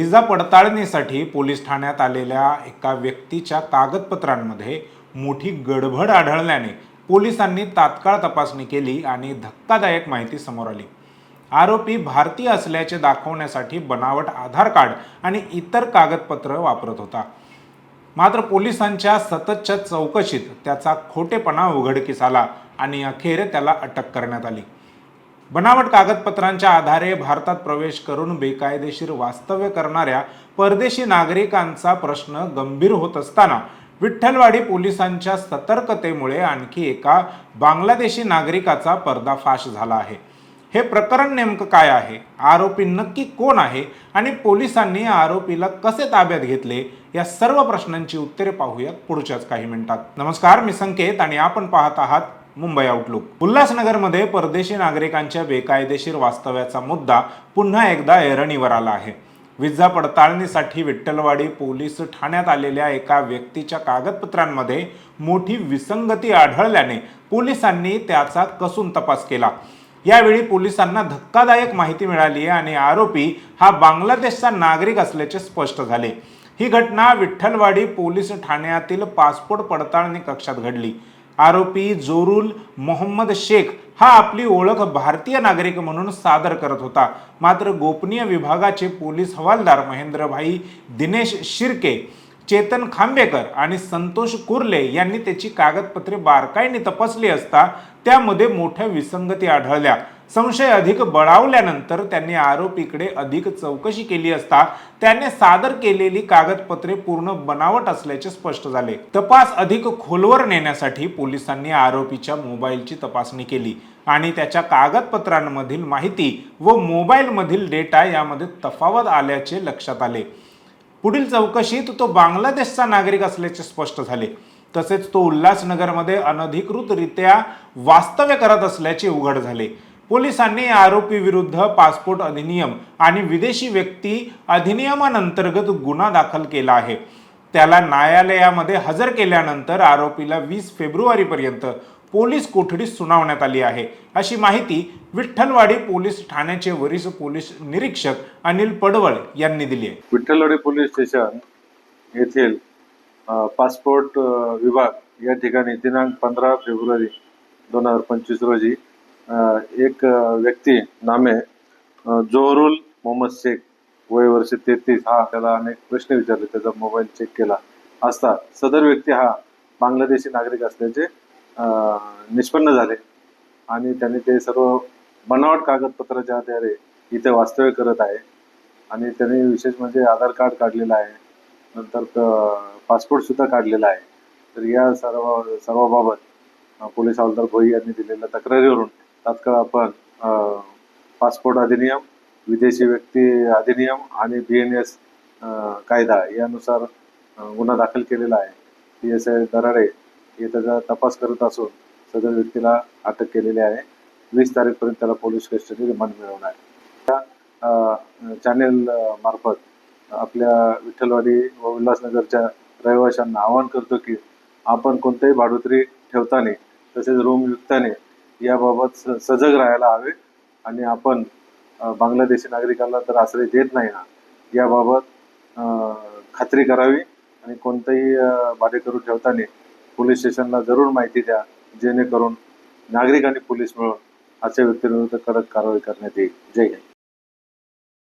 Visa पडताळणीसाठी police ठाण्यात आलेल्या एका व्यक्तीच्या कागदपत्रांमध्ये मोठी गडबड आढळल्याने पोलिसांनी तात्काळ तपासणी केली आणि धक्कादायक माहिती समोर आली. आरोपी भारतीय असल्याचे दाखवण्यासाठी बनावट आधार कार्ड आणि इतर कागदपत्र वापरत होता. मात्र पोलिसांच्या सततच्या चौकशीत त्याचा खोटेपणा उघडकीस आला आणि अखेर त्याला अटक करण्यात आली. बनावट कागदपत्रांच्या आधारे भारतात प्रवेश करून बेकायदेशीर वास्तव्य करणाऱ्या परदेशी नागरिकांचा प्रश्न गंभीर होत असताना विठ्ठलवाडी पोलिसांच्या सतर्कतेमुळे आणखी एका बांगलादेशी नागरिकाचा पर्दाफाश झाला आहे. हे प्रकरण नेमकं काय आहे? आरोपी नक्की कोण आहे? आणि पोलिसांनी आरोपीला कसे ताब्यात घेतले? या सर्व प्रश्नांची उत्तरे पाहूयात पुढच्याच काही मिनिटात. नमस्कार मी संकेत आणि आपण पाहत आहात मुंबई आउटलुक उल्हासनगरमध्ये परदेशी नागरिकांच्या बेकायदेशीर वास्तव्याचा मुद्दा पुन्हा एकदा ऐरणीवर आला आहे. विजा पडताळणीसाठी विठ्ठलवाडी पोलीस ठाण्यात आलेल्या एका व्यक्तीच्या कागदपत्रांमध्ये मोठी विसंगती आढळल्याने पोलिसांनी त्याचा कसून तपास केला. यावेळी पोलिसांना धक्कादायक माहिती मिळाली आणि आरोपी हा बांगलादेशचा नागरिक असल्याचे स्पष्ट झाले. ही घटना विठ्ठलवाडी पोलीस ठाण्यातील पासपोर्ट पडताळणी कक्षात घडली. आरोपी जोरुल मोहम्मद शेख हा आपली ओळख भारतीय नागरिक म्हणून सादर करत होता. मात्र गोपनीय विभागाचे पोलीस हवालदार महेंद्रभाई दिनेश शिर्के चेतन खांबेकर आणि संतोष कुर्ले यांनी त्याची कागदपत्रे बारकाईने तपासली असता त्यामध्ये मोठ्या विसंगती आढळल्या. संशय अधिक बळावल्यानंतर त्यांनी आरोपीकडे अधिक चौकशी केली असता त्याने सादर केलेली कागदपत्रे पूर्ण बनावट असल्याचे स्पष्ट झाले. तपास अधिक खोलवर नेण्यासाठी पोलिसांनी आरोपीच्या मोबाईलची तपासणी केली आणि त्याच्या कागदपत्रांमधील माहिती व मोबाईलमधील डेटा यामध्ये तफावत आल्याचे लक्षात आले. पुढील चौकशीत तो बांगलादेशचा नागरिक असल्याचे स्पष्ट झाले. तसेच तो उल्हासनगरमध्ये अनधिकृतरित्या वास्तव्य करत असल्याचे उघड झाले. पोलिसांनी आरोपी विरुद्ध पासपोर्ट अधिनियम आणि विदेशी व्यक्ती अधिनियमांतर्गत गुन्हा दाखल केला आहे. त्याला न्यायालयामध्ये हजर केल्यानंतर आरोपीला वीस फेब्रुवारीपर्यंत पोलीस कोठडीत सुनावण्यात आली आहे. अशी माहिती विठ्ठलवाडी पोलीस ठाण्याचे वरिष्ठ पोलीस निरीक्षक अनिल पडवळ यांनी दिली आहे. विठ्ठलवाडी पोलीस स्टेशन येथील पासपोर्ट विभाग या ठिकाणी दिनांक पंधरा फेब्रुवारी दोन हजार पंचवीस रोजी एक व्यक्ती नामे जोहरुल मोहम्मद शेख. वय वर्ष तेहतीस. हा त्याला अनेक प्रश्न विचारले. त्याचा मोबाईल चेक केला. असता सदर व्यक्ती हा बांगलादेशी नागरिक असल्याचे निष्पन्न झाले. आणि त्यांनी ते सर्व बनावट कागदपत्राच्या आधारे इथे वास्तव्य करत आहे. आणि त्यांनी विशेष म्हणजे आधार कार्ड काढलेलं आहे. नंतर पासपोर्ट सुद्धा काढलेला आहे. तर या सर्व सर्वाबाबत पोलीस हवालदार भोई यांनी दिलेल्या तक्रारीवरून तात्काळ आपण पासपोर्ट अधिनियम विदेशी व्यक्ती अधिनियम आणि बी एन एस कायदा यानुसार गुन्हा दाखल केलेला आहे. पी एस आय दराडे हे त्याचा तपास करत असून सदर व्यक्तीला अटक केलेली आहे. वीस तारीखपर्यंत त्याला पोलीस कस्टडी रिमांड मिळवणार आहे. चॅनेल मार्फत आपल्या विठ्ठलवाडी व उल्हासनगरच्या रहिवाशांना आवाहन करतो की आपण कोणत्याही भाडोत्री ठेवताना तसेच रूम विकताना याबाबत स- सजग राहायला हवे आणि आपण बांगलादेशी नागरिकांना तर आश्रय देत नाही ना याबाबत खात्री करावी आणि कोणतंही अ, भाडेकरू ठेवताना पोलीस स्टेशनला जरूर माहिती द्या जेणेकरून नागरिक आणि पोलीस मिळून अशा व्यक्तींविरुद्ध कडक कारवाई करण्यात येईल. जय हिंद.